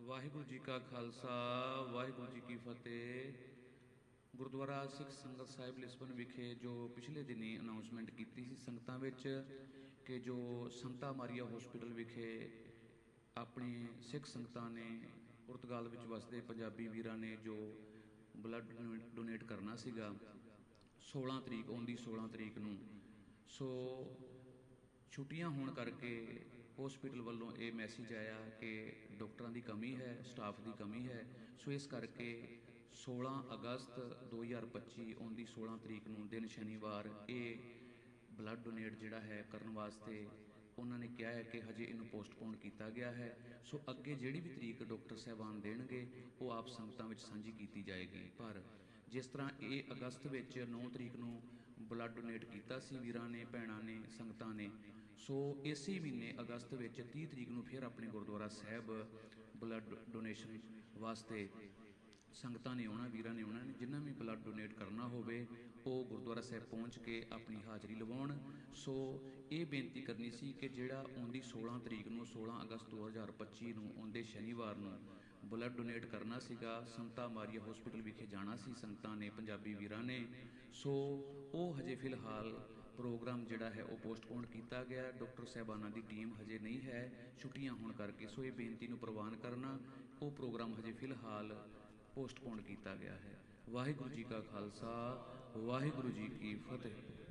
ਵਾਹਿਗੁਰੂ ਜੀ ਕਾ ਖਾਲਸਾ, ਵਾਹਿਗੁਰੂ ਜੀ ਕੀ ਫਤਿਹ। ਗੁਰਦੁਆਰਾ ਸਿੱਖ ਸੰਗਤ ਸਾਹਿਬ ਲਿਸਬਨ ਵਿਖੇ ਜੋ ਪਿਛਲੇ ਦਿਨੀ ਅਨਾਉਂਸਮੈਂਟ ਕੀਤੀ ਸੀ ਸੰਗਤਾਂ ਵਿੱਚ ਕਿ ਜੋ ਸੰਤਾ ਮਾਰੀਆ ਹਸਪੀਟਲ ਵਿਖੇ ਆਪਣੀ ਸਿੱਖ ਸੰਗਤਾਂ ਨੇ ਪੁਰਤਗਾਲ ਵਿੱਚ ਵਸਦੇ ਪੰਜਾਬੀ ਵੀਰਾਂ ਨੇ ਜੋ ਬਲੱਡ ਡੋਨੇਟ ਕਰਨਾ ਸੀਗਾ 16 ਤਰੀਕ ਆਉਂਦੀ 16 ਤਰੀਕ ਨੂੰ। ਸੋ ਛੁੱਟੀਆਂ ਹੋਣ ਕਰਕੇ ਹਸਪੀਟਲ ਵੱਲੋਂ ਇਹ ਮੈਸੇਜ ਆਇਆ ਕਿ ਡਾਕਟਰਾਂ ਦੀ ਕਮੀ ਹੈ ਸਟਾਫ ਦੀ ਕਮੀ ਹੈ। ਸੋ ਇਸ ਕਰਕੇ 16 ਅਗਸਤ 2025 ਆਉਂਦੀ 16 ਤਰੀਕ ਨੂੰ ਦਿਨ ਸ਼ਨੀਵਾਰ ਇਹ ਬਲੱਡ ਡੋਨੇਟ ਜਿਹੜਾ ਹੈ ਕਰਨ ਵਾਸਤੇ ਉਹਨਾਂ ਨੇ ਕਿਹਾ ਹੈ ਕਿ ਹਜੇ ਇਹਨੂੰ ਪੋਸਟਪੋਨ ਕੀਤਾ ਗਿਆ ਹੈ। ਸੋ ਅੱਗੇ ਜਿਹੜੀ ਵੀ ਤਰੀਕ ਡਾਕਟਰ ਸਾਹਿਬਾਨ ਦੇਣਗੇ, ਉਹ ਆਪ ਸੰਗਤਾਂ ਵਿੱਚ ਸਾਂਝੀ ਕੀਤੀ ਜਾਏਗੀ। ਪਰ ਜਿਸ ਤਰ੍ਹਾਂ ਇਹ ਅਗਸਤ ਵਿੱਚ 9 ਤਰੀਕ ਨੂੰ ਬਲੱਡ ਡੋਨੇਟ ਕੀਤਾ ਸੀ ਵੀਰਾਂ ਨੇ, ਭੈਣਾਂ ਨੇ, ਸੰਗਤਾਂ ਨੇ ਸੋ ਇਸੇ ਮਹੀਨੇ ਅਗਸਤ ਵਿੱਚ 30 ਤਰੀਕ ਨੂੰ ਫਿਰ ਆਪਣੇ ਗੁਰਦੁਆਰਾ ਸਾਹਿਬ ਬਲੱਡ ਡੋਨੇਸ਼ਨ ਵਾਸਤੇ ਸੰਗਤਾਂ ਨੇ ਆਉਣਾ, ਵੀਰਾਂ ਨੇ ਆਉਣਾ, ਜਿਨ੍ਹਾਂ ਵੀ ਬਲੱਡ ਡੋਨੇਟ ਕਰਨਾ ਹੋਵੇ, ਉਹ ਗੁਰਦੁਆਰਾ ਸਾਹਿਬ ਪਹੁੰਚ ਕੇ ਆਪਣੀ ਹਾਜ਼ਰੀ ਲਵਾਉਣ। ਸੋ ਇਹ ਬੇਨਤੀ ਕਰਨੀ ਸੀ ਕਿ ਜਿਹੜਾ ਆਉਂਦੀ 16 ਤਰੀਕ ਨੂੰ 16 ਅਗਸਤ 2025 ਨੂੰ ਆਉਂਦੇ ਸ਼ਨੀਵਾਰ ਨੂੰ ਬਲੱਡ ਡੋਨੇਟ ਕਰਨਾ ਸੀਗਾ, ਸੰਤਾ ਮਾਰੀਆ ਹਸਪੀਟਲ ਵਿਖੇ ਜਾਣਾ ਸੀ, ਸੰਗਤਾਂ ਨੇ, ਪੰਜਾਬੀ ਵੀਰਾਂ ਨੇ। ਸੋ ਉਹ ਹਜੇ ਫਿਲਹਾਲ ਪ੍ਰੋਗਰਾਮ ਜਿਹੜਾ ਹੈ ਉਹ ਪੋਸਟਪੋਨ ਕੀਤਾ ਗਿਆ। ਡਾਕਟਰ ਸਾਹਿਬਾਨਾਂ ਦੀ ਟੀਮ ਹਜੇ ਨਹੀਂ ਹੈ। ਛੁੱਟੀਆਂ ਹੋਣ ਕਰਕੇ ਸੋ ਇਹ ਬੇਨਤੀ ਨੂੰ ਪ੍ਰਵਾਨ ਕਰਨਾ, ਉਹ ਪ੍ਰੋਗਰਾਮ ਹਜੇ ਫਿਲਹਾਲ ਪੋਸਟਪੋਨ ਕੀਤਾ ਗਿਆ ਹੈ। ਵਾਹਿਗੁਰੂ ਜੀ ਕਾ ਖਾਲਸਾ, ਵਾਹਿਗੁਰੂ ਜੀ ਕੀ ਫਤਿਹ।